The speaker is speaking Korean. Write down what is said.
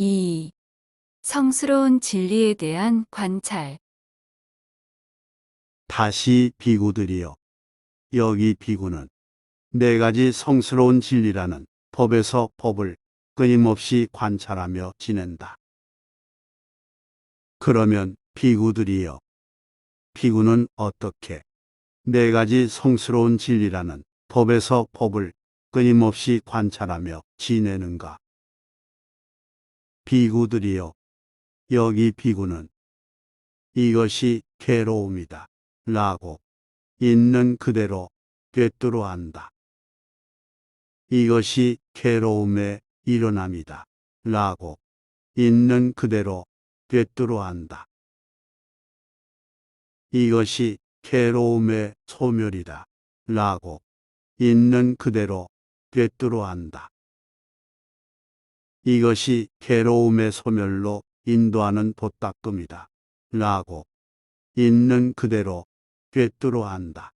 2. 성스러운 진리에 대한 관찰. 다시 비구들이여. 여기 비구는 네 가지 성스러운 진리라는 법에서 법을 끊임없이 관찰하며 지낸다. 그러면 비구들이여. 비구는 어떻게 네 가지 성스러운 진리라는 법에서 법을 끊임없이 관찰하며 지내는가? 비구들이여. 여기 비구는 이것이 괴로움이다. 라고 있는 그대로 꿰뚫어 안다. 이것이 괴로움의 일어남이다. 라고 있는 그대로 꿰뚫어 안다. 이것이 괴로움의 소멸이다. 라고 있는 그대로 꿰뚫어 안다. 이것이 괴로움의 소멸로 인도하는 보따금이다. 라고 있는 그대로 꿰뚫어 안다.